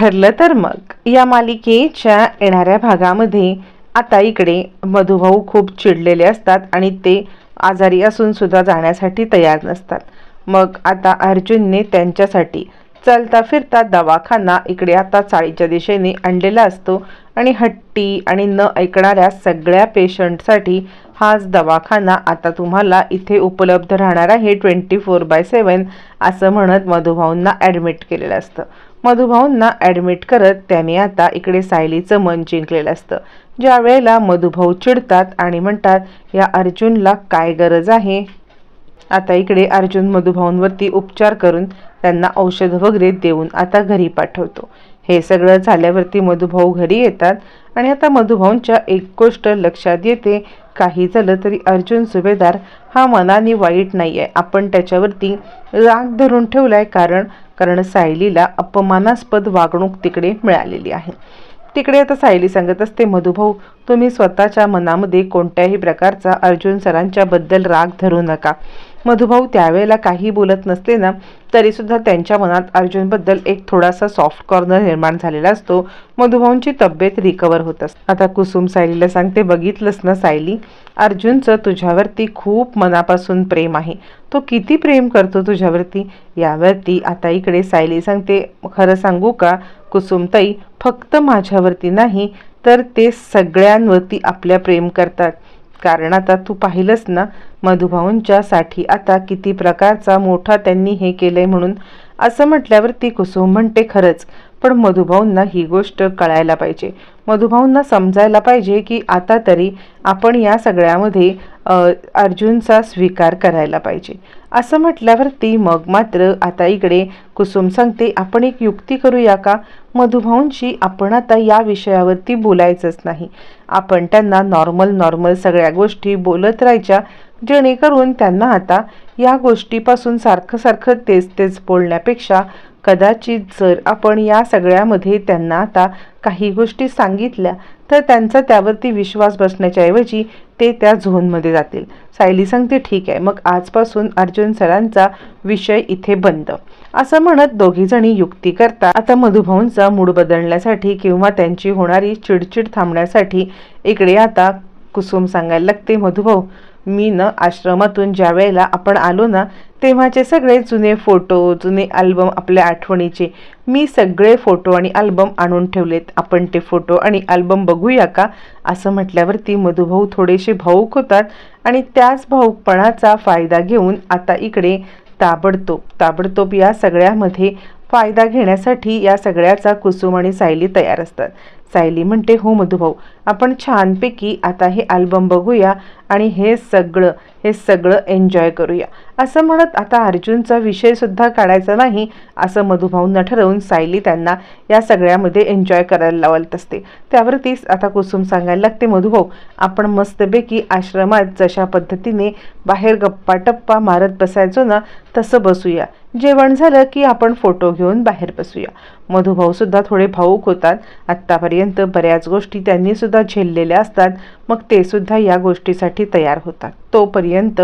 ठरलं तर मग. या मालिकेच्या येणाऱ्या भागामध्ये आता इकडे मधुभाऊ खूप चिडलेले असतात आणि ते आजारी असून सुद्धा जाण्यासाठी तयार नसतात. मग आता अर्जुनने त्यांच्यासाठी चलता फिरता दवाखाना इकडे आता चाळीच्या दिशेने आणलेला असतो आणि हट्टी आणि न ऐकणाऱ्या सगळ्या पेशंटसाठी हाच दवाखाना आता तुम्हाला इथे उपलब्ध राहणार आहे ट्वेंटी फोर बाय सेवन असं म्हणत मधुभाऊंना ॲडमिट केलेलं असतं. मधुभाऊंना ॲडमिट करत त्याने आता इकडे सायलीचं मन जिंकलेलं असतं. ज्या वेळेला मधुभाऊ चिडतात आणि म्हणतात या अर्जुनला काय गरज आहे? आता इकडे अर्जुन मधुभाऊंवरती उपचार करून त्यांना औषध वगैरे देऊन आता घरी पाठवतो. हे सगळं झाल्यावरती मधुभाऊ घरी येतात आणि आता मधुभाऊंच्या एक गोष्ट लक्षात येते. काही झालं तरी अर्जुन सुभेदार हा मनाने वाईट नाही आहे आपण त्याच्यावरती राग धरून ठेवला आहे कारण कारण सायलीला अपमानास्पद वागणूक तिकडे मिळालेली आहे. तिकडे आता सायली सांगत असते मधुभाऊ तुम्ही स्वतःच्या मनामध्ये कोणत्याही प्रकारचा अर्जुन सरांच्याबद्दल राग धरू नका. मधुभाऊ त्यावेळेला काही बोलत नसले ना तरीसुद्धा त्यांच्या मनात अर्जुनबद्दल एक थोडासा सॉफ्ट कॉर्नर निर्माण झालेला असतो. मधुभाऊंची तब्येत रिकवर होत असते. आता कुसुम सायलीला सांगते बघितलंस ना सायली? अर्जुनचं तुझ्यावरती खूप मनापासून प्रेम आहे. तो किती प्रेम करतो तुझ्यावरती? यावरती आता इकडे सायली सांगते खरं सांगू का कुसुमताई फक्त माझ्यावरती नाही तर ते सगळ्यांवरती आपल्या प्रेम करतात. कारण आता तू पाहिलंस ना मधुभाऊंच्यासाठी आता किती प्रकारचा मोठा त्यांनी हे केलंय म्हणून. असं म्हटल्यावर ती कुसुम म्हणते खरंच पण मधुभाऊंना ही गोष्ट कळायला पाहिजे. मधुभाऊंना समजायला पाहिजे की आता तरी आपण या सगळ्यामध्ये अर्जुनचा स्वीकार करायला पाहिजे. असं म्हटल्यावरती मग मात्र आता इकडे कुसुम सांगते आपण एक युक्ती करूया का? मधुभाऊंशी आपण आता या विषयावरती बोलायचंच नाही. आपण त्यांना नॉर्मल नॉर्मल सगळ्या गोष्टी बोलत राहायच्या जेणेकरून त्यांना आता या गोष्टीपासून सारखं सारखं तेच तेच बोलण्यापेक्षा कदाचित जर आपण या सगळ्यामध्ये त्यांना आता काही गोष्टी सांगितल्या तर त्यांचा त्यावरती विश्वास बसण्याच्या ऐवजी ते त्या झोनमध्ये जातील. सायली सांगते ठीक आहे मग आजपासून अर्जुन सरांचा विषय इथे बंद. असं म्हणत दोघीजणी युक्ती करता आता मधुभाऊंचा मूड बदलण्यासाठी किंवा त्यांची होणारी चिडचिड थांबण्यासाठी इकडे आता कुसुम सांगायला लागते मधुभाऊ मी ना आश्रमातून ज्या वेळेला आपण आलो ना तेव्हाचे सगळे जुने फोटो जुने अल्बम आपल्या आठवणीचे. मी सगळे फोटो आणि अल्बम आणून ठेवलेत. आपण ते फोटो आणि अल्बम बघूया का? असं म्हटल्यावरती मधुभाऊ थोडेसे भाऊक होतात आणि त्याच भाऊकपणाचा फायदा घेऊन आता इकडे ताबडतोब ताबडतोब या सगळ्यामध्ये फायदा घेण्यासाठी या सगळ्याचा कुसुम आणि सायली तयार असतात. सायली म्हणते हो मधुभाऊ आपण छानपैकी आता हे अल्बम बघूया आणि हे सगळं हे सगळं एन्जॉय करूया. असं म्हणत आता अर्जुनचा विषयसुद्धा काढायचा नाही असं मधुभाऊंना ठरवून सायली त्यांना या सगळ्यामध्ये एन्जॉय करायला लावत असते. त्यावरतीच आता कुसुम सांगायला लागते मधुभाऊ आपण मस्तपैकी आश्रमात जशा पद्धतीने बाहेर गप्पा टप्पा मारत बसायचो ना तसं बसूया. जेवण झालं की आपण फोटो घेऊन बाहेर बसूया. मधुभाऊसुद्धा थोडे भाऊक होतात. आत्तापर्यंत बऱ्याच गोष्टी त्यांनी सुद्धा झेललेले असतात. मग ते सुद्धा या गोष्टीसाठी तयार होतात. तोपर्यंत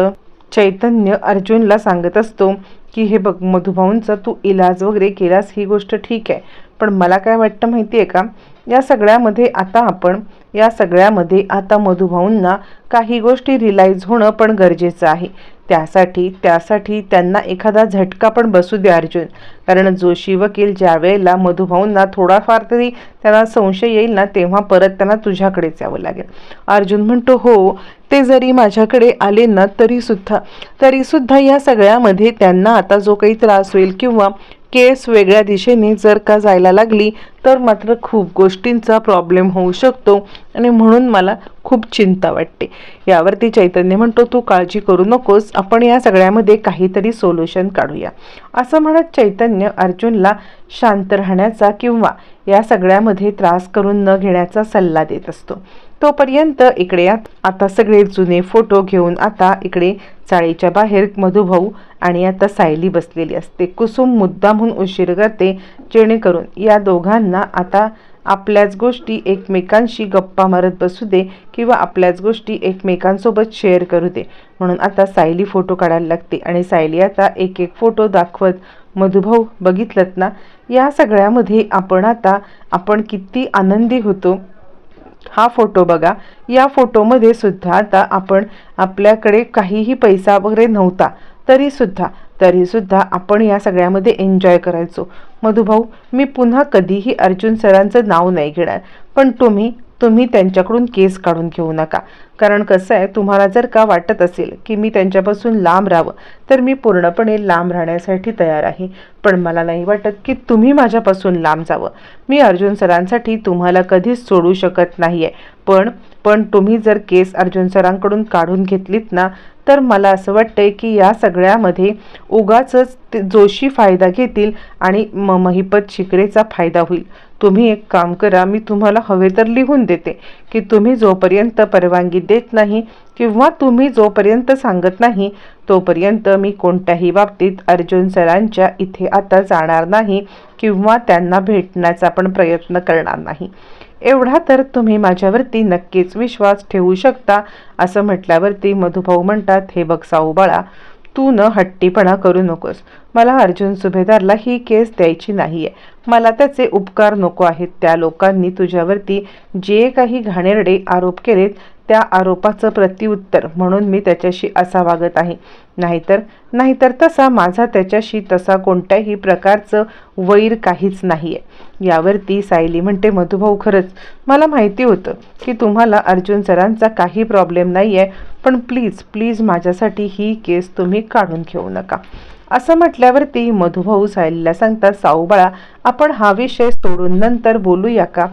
चैतन्य अर्जुनला सांगत असतो की हे बघ मधुभाऊंचा तू इलाज वगैरे केलास ही गोष्ट ठीक आहे. पण मला काय वाटतं माहिती आहे का? या सगळ्यामध्ये आता आपण या सगळ्यामध्ये आता मधुभाऊंना काही गोष्टी रिलाईज होणं पण गरजेचं आहे. त्यासाठी त्यासाठी त्यांना एखादा झटका पण बसू दे अर्जुन. कारण जोशी वकील ज्या वेळेला मधुभाऊंना थोडाफार तरी त्यांना संशय येईल ना तेव्हा परत त्यांना तुझ्याकडेच यावं लागेल. अर्जुन म्हणतो हो ते जरी माझ्याकडे आले ना तरीसुद्धा तरीसुद्धा या सगळ्यामध्ये त्यांना आता जो काही त्रास होईल किंवा केस वेगळ्या दिशेने जर का जायला लागली तर मात्र खूप गोष्टींचा प्रॉब्लेम होऊ शकतो आणि म्हणून मला खूप चिंता वाटते. यावरती चैतन्य म्हणतो तू काळजी करू नकोस आपण या सगळ्यामध्ये काहीतरी सोल्युशन काढूया. असं म्हणत चैतन्य अर्जुनला शांत राहण्याचा किंवा या सगळ्यामध्ये त्रास करून न घेण्याचा सल्ला देत असतो. तोपर्यंत इकडे आता सगळे जुने फोटो घेऊन आता इकडे चाळीच्या बाहेर मधुभाऊ आणि आता सायली बसलेली असते. कुसुम मुद्दामहून उशीर करते जेणेकरून या दोघांना आता आपल्याच गोष्टी एकमेकांशी गप्पा मारत बसू दे किंवा आपल्याच गोष्टी एकमेकांसोबत शेअर करू दे. म्हणून आता सायली फोटो काढायला लागते आणि सायली आता एक एक फोटो दाखवत मधुभाऊ बघितलं ना? या सगळ्यामध्ये आपण आता आपण किती आनंदी होतो. हा फोटो बघा. या फोटोमध्ये सुद्धा आता आपण आपल्याकडे काहीही पैसा वगैरे नव्हता तरीसुद्धा तरीसुद्धा आपण या सगळ्यामध्ये एन्जॉय करायचो. मधुभाऊ मी पुन्हा कधीही अर्जुन सरांचं नाव नाही घेणार पण तुम्ही तुम्ही त्यांच्याकडून केस काढून घेऊ नका. कारण कसं आहे तुम्हाला जर का वाटत असेल की मी त्यांच्यापासून लांब राहावं तर मी पूर्णपणे लांब राहण्यासाठी तयार आहे. पण मला नाही वाटत की तुम्ही माझ्यापासून लांब जावं. मी अर्जुन सरांसाठी तुम्हाला कधीच सोडू शकत नाही आहे पण पण तुम्ही जर केस अर्जुन सरांकडून काढून घेतलीत ना तर मला असं वाटतंय की या सगळ्यामध्ये उगाचच जोशी फायदा घेतील आणि म महिपत शिकरेचा फायदा होईल. तुम्ही एक काम करा मी तुम्हाला हवे तर लिहून देते की तुम्ही जोपर्यंत परवानगी देत नाही किंवा तुम्ही जोपर्यंत सांगत नाही तोपर्यंत मी कोणत्याही बाबतीत अर्जुन सरांच्या इथे आता जाणार नाही किंवा त्यांना भेटण्याचा पण प्रयत्न करणार नाही. एवढा तर तुम्ही माझ्यावरती नक्कीच विश्वास ठेवू शकता असं म्हटल्यावरती मधुभाऊ म्हणतात हे बघ साऊ बाळा तू न हट्टीपणा करू नकोस. मला अर्जुन सुभेदारला ही केस द्यायची नाही आहे मला त्याचे उपकार नको आहेत. त्या लोकांनी तुझ्यावरती जे काही घाणेरडे आरोप केलेत त्या आरोपाचं प्रत्युत्तर म्हणून मी त्याच्याशी असा वागत आहे. नाहीतर नाहीतर तसा माझा त्याच्याशी तसा कोणत्याही प्रकारचं वैर काहीच नाही आहे यावरती सायली म्हणते मधुभाऊ खरंच मला माहिती होतं की तुम्हाला अर्जुन सरांचा काही प्रॉब्लेम नाही आहे पण प्लीज प्लीज माझ्यासाठी ही केस तुम्ही काढून घेऊ नका. असं म्हटल्यावरती मधुभाऊ सायलीला सांगतात साऊबाळा आपण हा विषय सोडून नंतर बोलूया का?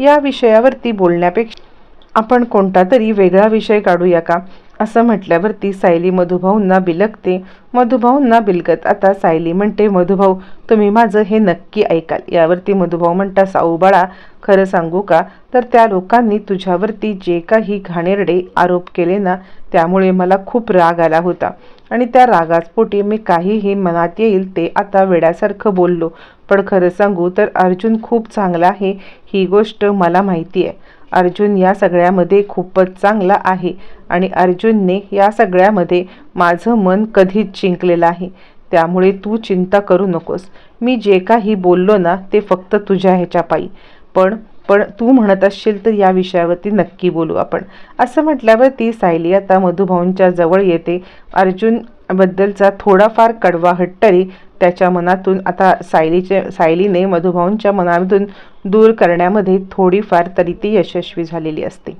या विषयावरती बोलण्यापेक्षा आपण कोणता तरी वेगळा विषय काढूया का? असं म्हटल्यावरती सायली मधुभाऊंना बिलकते मधुभाऊंना बिलगत आता सायली म्हणते मधुभाऊ तुम्ही माझं हे नक्की ऐकाल. यावरती मधुभाऊ म्हणता साऊ बाळा खरं सांगू का? तर त्या लोकांनी तुझ्यावरती जे काही घाणेरडे आरोप केले ना त्यामुळे मला खूप राग आला होता. आणि त्या रागाचपोटी मी काहीही मनात येईल ते आता वेड्यासारखं बोललो. पण खरं सांगू तर अर्जुन खूप चांगला आहे ही गोष्ट मला माहिती आहे. अर्जुन या सगळ्यामध्ये खूपच चांगला आहे. आणि अर्जुनने या सगळ्यामध्ये माझं मन कधीच जिंकलेलं आहे त्यामुळे तू चिंता करू नकोस. मी जे काही बोललो ना ते फक्त तुझ्या ह्याच्या पायी पण पण तू म्हणत असशील तर या विषयावरती नक्की बोलू आपण. असं म्हटल्यावरती सायली आता मधुभाऊंच्या जवळ येते. अर्जुनबद्दलचा थोडाफार कडवा हट्टरी त्याच्या मनातून आता सायलीचे सायलीने मधुभाऊंच्या मनातून दूर करण्यामध्ये थोडीफार तरी ती यशस्वी झालेली असते.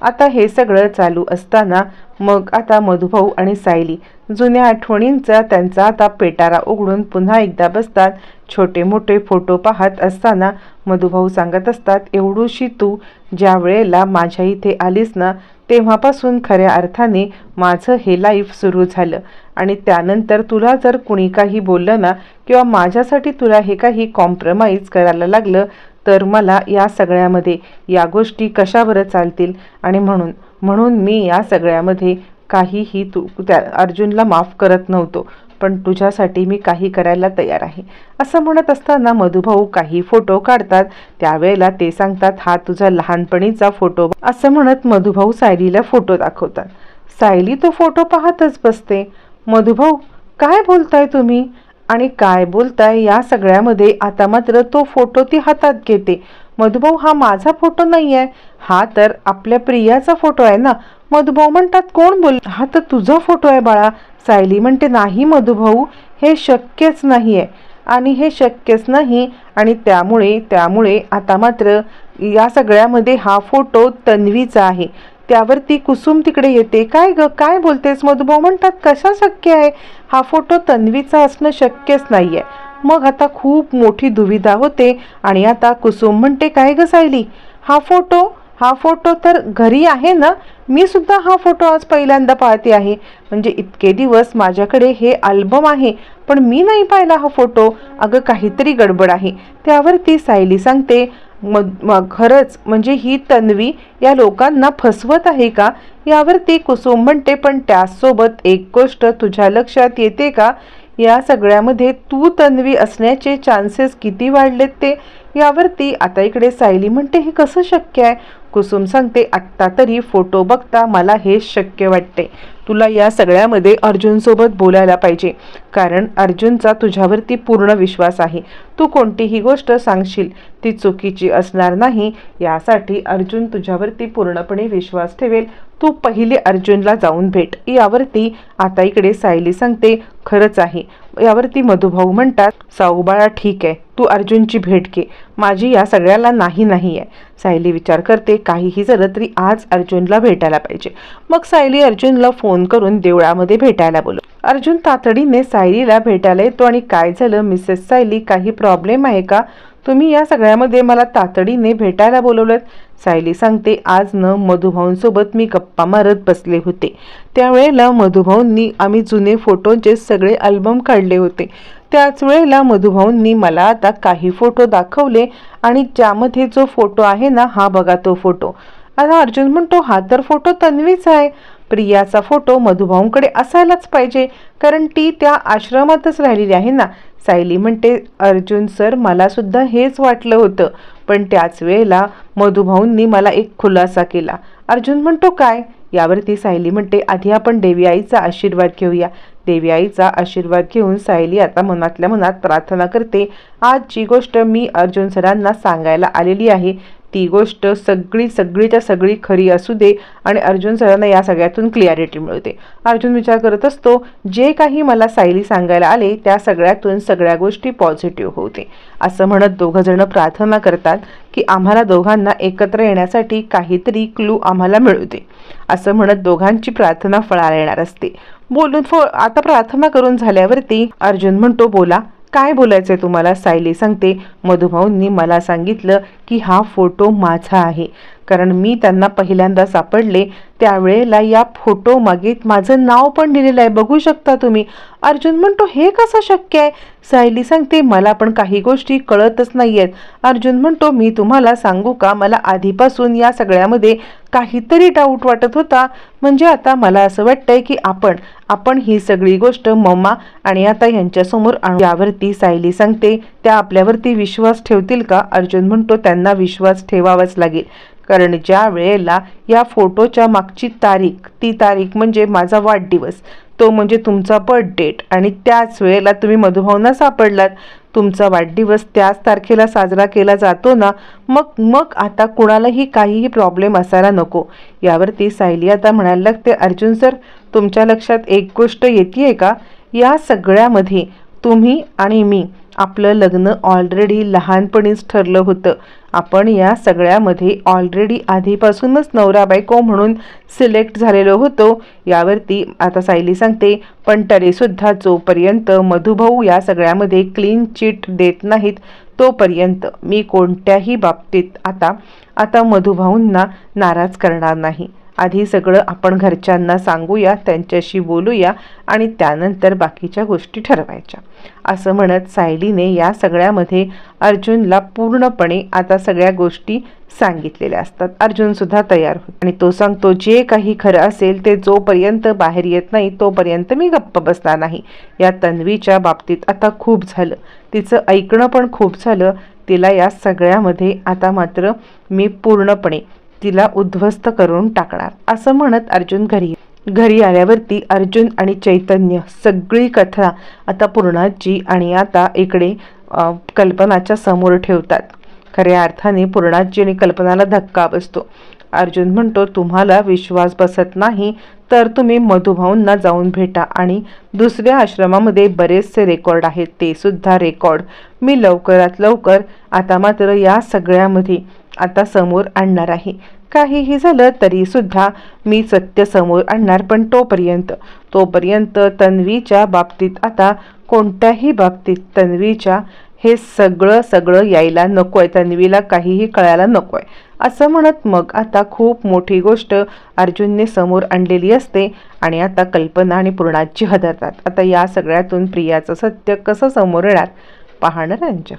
आता हे सगळं चालू असताना मग आता मधुभाऊ आणि सायली जुन्या आठवणींचा त्यांचा आता पेटारा उघडून पुन्हा एकदा बसतात. छोटे मोठे फोटो पाहत असताना मधुभाऊ सांगत असतात एवढूशी तू ज्या वेळेला माझ्या इथे आलीस ना तेव्हापासून खऱ्या अर्थाने माझं हे लाईफ सुरू झालं. आणि त्यानंतर तुला जर कुणी काही बोललं ना किंवा माझ्यासाठी तुला हे काही कॉम्प्रमाइज करायला लागलं तर मला या सगळ्यामध्ये या गोष्टी कशा बरं चालतील? आणि म्हणून म्हणून मी या सगळ्यामध्ये काहीही तू त्या अर्जुनला माफ करत नव्हतो. पण तुझ्यासाठी मी काही करायला तयार आहे. असं म्हणत असताना मधुभाऊ काही फोटो काढतात. त्यावेळेला ते सांगतात हा तुझा लहानपणीचा फोटो असं म्हणत मधुभाऊ सायलीला फोटो दाखवतात. सायली तो फोटो पाहतच बसते. मधुभाऊ काय बोलताय तुम्ही? आणि काय बोलताय या सगळ्यामध्ये आता मात्र तो फोटो ती हातात घेते. मधुभाऊ हा माझा फोटो नाही आहे हा तर आपल्या प्रियाचा फोटो आहे ना. मधुभाऊ म्हणतात कोण बोल हा तर तुझा फोटो आहे बाळा. सायली म्हणते नाही मधुभाऊ हे शक्यच नाही आहे आणि हे शक्यच नाही आणि त्यामुळे त्यामुळे आता मात्र या सगळ्यामध्ये हा फोटो तन्वीचा आहे. त्यावरती कुसुम तिकडे येते. काय ग काय बोलतेस मधुभाऊ? म्हणतात कशा शक्य आहे? हा फोटो तन्वीचा असणं शक्यच नाही आहे मग आता खूप मोठी दुविधा होते आणि आता कुसुम म्हणते काय ग सायली? हा फोटो? हा फोटो तर घरी आहे ना? मी सुद्धा हा फोटो आज पहिल्यांदा पाहते आहे. म्हणजे इतके दिवस माझ्याकडे हे अल्बम आहे पण मी नाही पाहिला हा फोटो. अगं काहीतरी गडबड आहे. त्यावर ती सायली सांगते मग खरंच म्हणजे ही तन्वी या लोकांना फसवत आहे का? यावर ती कुसुम म्हणते पण त्यासोबत एक गोष्ट तुझ्या लक्षात येते का? या सगळ्यामध्ये तू तन्वी असण्याचे चान्सेस किती वाढलेत ते? यावरती आता इकडे सायली म्हणते हे कसं शक्य आहे? कुसुम सांगते आत्ता तरी फोटो बघता मला हे शक्य वाटते. तुला या सगळ्यामध्ये अर्जुनसोबत बोलायला पाहिजे. कारण अर्जुनचा तुझ्यावरती पूर्ण विश्वास आहे. तू कोणतीही गोष्ट सांगशील ती चुकीची असणार नाही. यासाठी अर्जुन तुझ्यावरती पूर्णपणे विश्वास ठेवेल. तू पहिले अर्जुनला जाऊन भेट. यावरती आता इकडे सायली सांगते खरंच आहे. यावरती मधुभाऊ म्हणतात साऊबाळा ठीक आहे. तू अर्जुनची भेट घे. माझी या सगळ्याला नाही नाही आहे सायली विचार करते काहीही झालं तरी आज अर्जुनला भेटायला पाहिजे. मग सायली अर्जुनला फोन करून देवळामध्ये भेटायला बोलू अर्जुन तातडीने सायलीला भेटायला येतो आणि काय झालं मिसेस सायली काही प्रॉब्लेम आहे का? तुम्ही या सगळ्यामध्ये मला तातडीने भेटायला बोलवलं सायली सांगते आज न मधुभाऊंसोबत मी गप्पा मारत बसले होते. त्यावेळेला मधुभाऊंनी आम्ही जुने फोटोंचे सगळे अल्बम काढले होते. त्याच वेळेला मधुभाऊंनी मला आता काही फोटो दाखवले आणि ज्यामध्ये जो फोटो आहे ना हा बघा तो फोटो. आता अर्जुन म्हणतो हा तर फोटो तन्वीचा आहे. प्रियाचा फोटो मधुभाऊंकडे असायलाच पाहिजे कारण ती त्या आश्रमातच राहिलेली आहे ना. सायली म्हणते अर्जुन सर मला सुद्धा हेच वाटलं होतं पण त्याच वेळेला मधुभाऊंनी मला एक खुलासा केला. अर्जुन म्हणतो काय? यावरती सायली म्हणते आधी आपण देवी आईचा आशीर्वाद घेऊया. देवी आईचा आशीर्वाद घेऊन सायली आता मनातल्या मनात प्रार्थना करते आज जी गोष्ट मी अर्जुन सरांना सांगायला आलेली आहे ती गोष्ट सगळी सगळीच्या सगळी खरी असू दे आणि अर्जुन सरांना या सगळ्यातून क्लिअरिटी मिळते. अर्जुन विचार करत असतो जे काही मला सायली सांगायला आले त्या सगळ्यातून सगळ्या गोष्टी पॉझिटिव्ह होते. असं म्हणत दोघंजणं प्रार्थना करतात की आम्हाला दोघांना एकत्र येण्यासाठी काहीतरी क्लू आम्हाला मिळू दे. असं म्हणत दोघांची प्रार्थना फळाला येणार असते. बोलून फो आता प्रार्थना करून झाल्यावरती अर्जुन म्हणतो बोला काय बोलायचंय तुम्हाला सायली? सांगते. मधुभाऊंनी मला सांगितलं की हा फोटो माझा आहे. कारण मी त्यांना पहिल्यांदा सापडले त्यावेळेला या फोटो मागे माझं नाव पण लिहिलेलं आहे. बघू शकता तुम्ही. अर्जुन म्हणतो हे कसं शक्य आहे? सायली सांगते मला पण काही गोष्टी कळतच नाही आहेत अर्जुन म्हणतो मी तुम्हाला सांगू का? मला आधीपासून या सगळ्यामध्ये काहीतरी डाऊट वाटत होता. म्हणजे आता मला असं वाटतंय की आपण आपण ही सगळी गोष्ट मम्मा आणि आता यांच्यासमोर यावरती सायली सांगते त्या आपल्यावरती विश्वास ठेवतील का? अर्जुन म्हणतो त्यांना विश्वास ठेवावाच लागेल. कारण ज्या वेळेला या फोटोच्या मागची तारीख ती तारीख म्हणजे माझा वाढदिवस. तो म्हणजे तुमचा बर्थ डेट आणि त्याच वेळेला तुम्ही मधुभावना सापडलात. तुमचा वाढदिवस त्याच तारखेला साजरा केला जातो ना मग मग आता कुणालाही काहीही प्रॉब्लेम असायला नको. यावरती सायली आता म्हणायला लागते अर्जुन सर तुमच्या लक्षात एक गोष्ट येते आहे का? या सगळ्यामध्ये तुम्ही आणि मी आपलं लग्न ऑलरेडी लहानपणीच ठरलं होतं. आपण या सगळ्यामध्ये ऑलरेडी आधीपासूनच नवरा बायको म्हणून सिलेक्ट झालेलो होतो. यावरती आता सायली सांगते पण तरीसुद्धा जोपर्यंत मधुभाऊ या सगळ्यामध्ये क्लीन चिट देत नाहीत तोपर्यंत मी कोणत्याही बाबतीत आता आता मधुभाऊंना नाराज करणार नाही. आधी सगळं आपण घरच्यांना सांगूया त्यांच्याशी बोलूया आणि त्यानंतर बाकीच्या गोष्टी ठरवायच्या. असं म्हणत सायलीने या सगळ्यामध्ये अर्जुनला पूर्णपणे आता सगळ्या गोष्टी सांगितलेल्या असतात. अर्जुनसुद्धा तयार होतो. आणि तो सांगतो जे काही खरं असेल ते जोपर्यंत बाहेर येत नाही तोपर्यंत मी गप्प बसणार नाही. या तन्वीच्या बाबतीत आता खूप झालं. तिचं ऐकणं पण खूप झालं. तिला या सगळ्यामध्ये आता मात्र मी पूर्णपणे तिला उद्ध्वस्त करून टाकणार. असं म्हणत अर्जुन घरी घरी आल्यावरती अर्जुन आणि चैतन्य सगळी कथा आता पूर्णाजी आणि आता इकडे कल्पनाच्या समोर ठेवतात. खऱ्या अर्थाने पूर्णाजी आणि कल्पनाला धक्का बसतो. अर्जुन म्हणतो तुम्हाला विश्वास बसत नाही तर तुम्ही मधुभाऊंना जाऊन भेटा आणि दुसऱ्या आश्रमामध्ये बरेचसे रेकॉर्ड आहेत. ते सुद्धा रेकॉर्ड मी लवकरात लवकर आता मात्र या सगळ्यामध्ये आता समोर आणणार आहे. काहीही झालं तरी सुद्धा मी सत्य समोर आणणार पण तोपर्यंत तोपर्यंत तन्वीच्या बाबतीत आता कोणत्याही बाबतीत तन्वीच्या हे सगळं सगळं यायला नको आहे तन्वीला काहीही कळायला नको आहे असं म्हणत मग आता खूप मोठी गोष्ट अर्जुनने समोर आणलेली असते आणि आता कल्पना आणि पूर्णाची हदरतात. आता या सगळ्यातून प्रियाचं सत्य कसं समोर येणार? पाहणार यांच्या